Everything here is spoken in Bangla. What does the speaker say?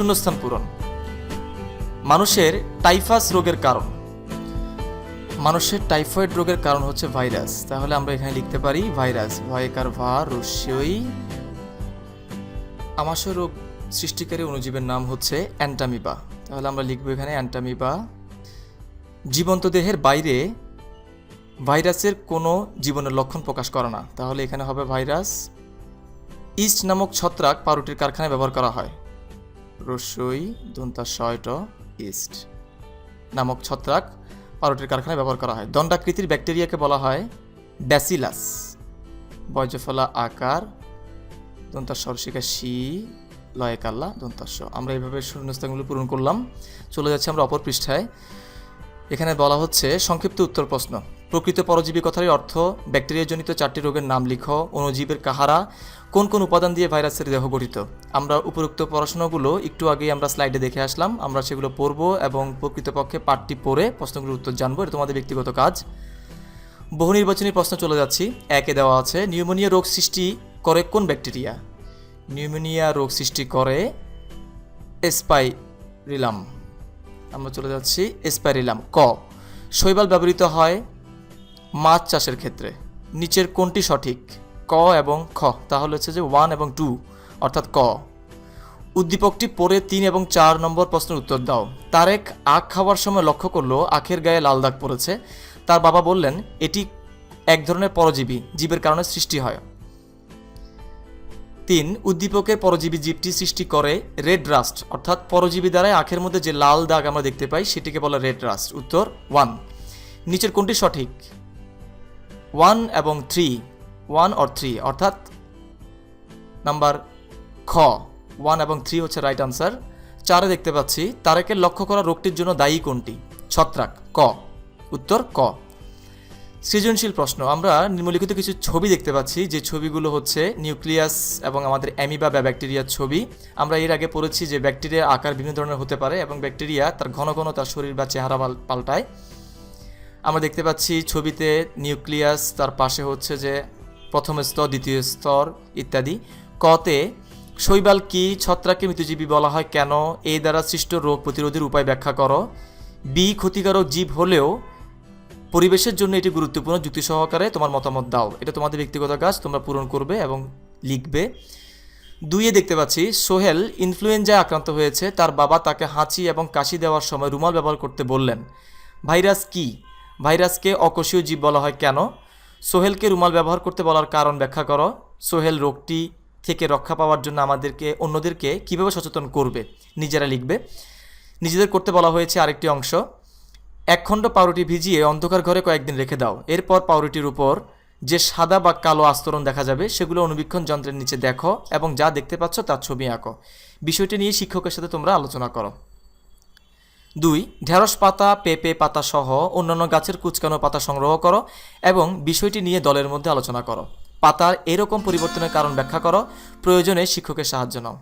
শূন্যস্থান পূরণ। মানুষের টাইফাস রোগের কারণ। মানুষের টাইফয়েড রোগের কারণ হচ্ছে ভাইরাস। তাহলে আমরা এখানে লিখতে পারি, ভাইরাস ভয়কার ভা রস্যই আমাশয় রোগ সৃষ্টিকারী অণুজীবের নাম হচ্ছে অ্যান্টামিবা। তাহলে আমরা লিখব এখানে অ্যান্টামিবা। জীবন্ত দেহের বাইরে ভাইরাসের কোনো জীবনের লক্ষণ প্রকাশ করে না। তাহলে এখানে হবে ভাইরাস। ইস্ট নামক ছত্রাক পাউরুটির কারখানায় ব্যবহার করা হয়। রসই, দন্তা শয়ট ইস্ট নামক ছত্রাক পাউরুটির কারখানায় ব্যবহার করা হয়। দণ্ডাকৃতির ব্যাকটেরিয়াকে বলা হয় ব্যাসিলাস। বজ্রফলা আকার, দন্তা সরসিকা শি লয়ে কাল্লা আমরা এইভাবে শূন্যস্থানগুলো পূরণ করলাম। চলে যাচ্ছে আমরা অপর পৃষ্ঠায়। এখানে বলা হচ্ছে, সংক্ষিপ্ত উত্তর প্রশ্ন। প্রকৃত পরজীবী কথারই অর্থ, ব্যাকটেরিয়াজনিত চারটি রোগের নাম লিখো, অণুজীবের কাহারা, কোন কোন উপাদান দিয়ে ভাইরাসের দেহ গঠিত। আমরা উপরোক্ত পড়াশোনাগুলো একটু আগেই আমরা স্লাইডে দেখে আসলাম। আমরা সেগুলো পড়ব এবং প্রকৃতপক্ষে পাঠটি পড়ে প্রশ্নগুলোর উত্তর জানব। এটা তোমাদের ব্যক্তিগত কাজ। বহু নির্বাচনী প্রশ্ন চলে যাচ্ছি। একে দেওয়া আছে, নিউমোনিয়া রোগ সৃষ্টি করে কোন ব্যাকটেরিয়া? নিউমোনিয়া রোগ সৃষ্টি করে এসপাইরিলাম আমরা চলে যাচ্ছি এসপাইরিলাম ক। শৈবাল ব্যবহৃত হয় মাছ চাষের ক্ষেত্রে। নিচের কোনটি সঠিক? ক এবং খ। তাহলে হচ্ছে যে ওয়ান এবং টু অর্থাৎ ক। উদ্দীপকটি পরে তিন এবং চার নম্বর প্রশ্নের উত্তর দাও। তারেক আখ খাওয়ার সময় লক্ষ্য করল, আখের গায়ে লাল দাগ পড়েছে। তার বাবা বললেন, এটি এক ধরনের পরজীবী, জীবের কারণে সৃষ্টি হয়। তিন উদ্দীপকের পরজীবী জীবটি সৃষ্টি করে রেড রাস্ট, অর্থাৎ পরজীবী দ্বারাই আখের মধ্যে যে লাল দাগ আমরা দেখতে পাই, সেটিকে বলে রেড রাস্ট। উত্তর, ওয়ান। নিচের কোনটি সঠিক? ওয়ান এবং থ্রি। ওয়ান অর থ্রি, অর্থাৎ নাম্বার খ। ওয়ান এবং থ্রি হচ্ছে রাইট আনসার। চারে দেখতে পাচ্ছি, তারেকের লক্ষ্য করা রোগটির জন্য দায়ী কোনটি? ছত্রাক, ক। উত্তর, ক। সৃজনশীল প্রশ্ন। আমরা নিম্নলিখিত কিছু ছবি দেখতে পাচ্ছি, যে ছবিগুলো হচ্ছে নিউক্লিয়াস এবং আমাদের অ্যামিবা বা ব্যাকটেরিয়ার ছবি। আমরা এর আগে পড়েছি যে ব্যাকটেরিয়ার আকার বিভিন্ন ধরনের হতে পারে এবং ব্যাকটেরিয়া তার ঘন ঘন তার শরীর বা চেহারা পাল্টায়। আমরা দেখতে পাচ্ছি ছবিতে নিউক্লিয়াস তার পাশে হচ্ছে যে প্রথম স্তর, দ্বিতীয় স্তর ইত্যাদি। কতে শৈবাল কি ছত্রাককে মৃতজীবী বলা হয়, কেন? এই দ্বারা সৃষ্ট রোগ প্রতিরোধের উপায় ব্যাখ্যা করো। বি, ক্ষতিকারক জীব হলেও পরিবেশের জন্য এটি গুরুত্বপূর্ণ, যুক্তি সহকারে তোমার মতামত দাও। এটা তোমাদের ব্যক্তিগত কাজ, তোমরা পূরণ করবে এবং লিখবে। দুইয়ে দেখতে পাচ্ছি, সোহেল ইনফ্লুয়েঞ্জায় আক্রান্ত হয়েছে। তার বাবা তাকে হাঁচি এবং কাশি দেওয়ার সময় রুমাল ব্যবহার করতে বললেন। ভাইরাস কি? ভাইরাসকে অকোষীয় জীব বলা হয় কেন? সোহেলকে রুমাল ব্যবহার করতে বলার কারণ ব্যাখ্যা করো। সোহেল রোগটি থেকে রক্ষা পাওয়ার জন্য আমাদেরকে, অন্যদেরকে কীভাবে সচেতন করবে? নিজেরা লিখবে। নিজেদের করতে বলা হয়েছে আরেকটি অংশ। এক খণ্ড পাউরুটি ভিজিয়ে অন্ধকার ঘরে কয়েকদিন রেখে দাও। এরপর পাউরুটির উপর যে সাদা বা কালো আস্তরণ দেখা যাবে, সেগুলো অনুবীক্ষণ যন্ত্রের নিচে দেখো এবং যা দেখতে পাচ্ছ তার ছবি আঁকো। বিষয়টি নিয়ে শিক্ষকের সাথে তোমরা আলোচনা করো। দুই, ঢেঁড়স পাতা, পেঁপে পাতা সহ অন্যান্য গাছের কুচকানো পাতা সংগ্রহ করো এবং বিষয়টি নিয়ে দলের মধ্যে আলোচনা করো। পাতার এরকম পরিবর্তনের কারণ ব্যাখ্যা করো। প্রয়োজনে শিক্ষকের সাহায্য নাও।